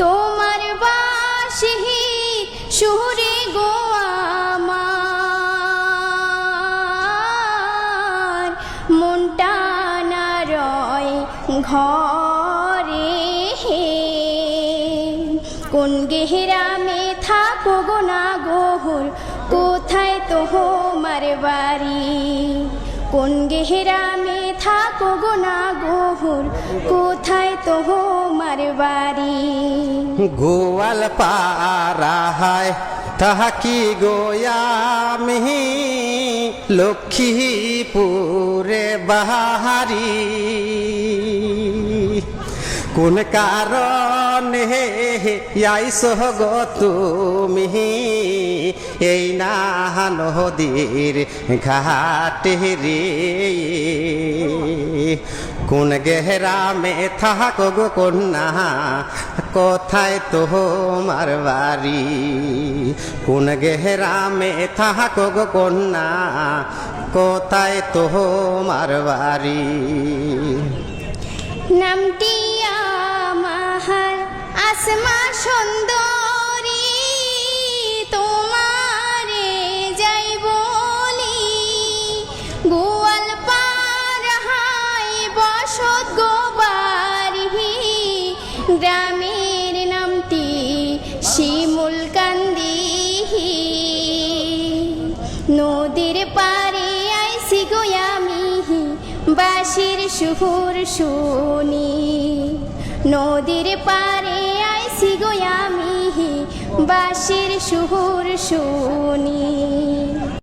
তোমার বাসি সুরে গো আমার। মনটানা রয় ঘরে হে। কোন গেহরামে থাকো গো না গোহর কোথায় তো হোমার বাড়ি? কোন গেহরামে থাকো গো না গোহর কোথায় তো হোমার বাড়ি? গোয়াল পাড়াহায় তাহাকি গোয়ামি লক্ষ্মীপুরে বাহারি। কোন কারণে আইস গো তুমি? এই না নদীর ঘাটে রে। কোন গেহরামে থাকো গো কন্যা, কোথায় তোমার বাড়ি? কোন গেহরামে থাকো গো কন্যা, কোথায় তোমার বাড়ি? নামটি আমার, আসমা সুন্দরী গ্রামের নামটি শিমুল কান্দি। নদীর পারে আইসি গো আমি, বাঁশির সুর শুনি। নদীর পারে আইসি গো আমি, বাঁশির সুর শুনি।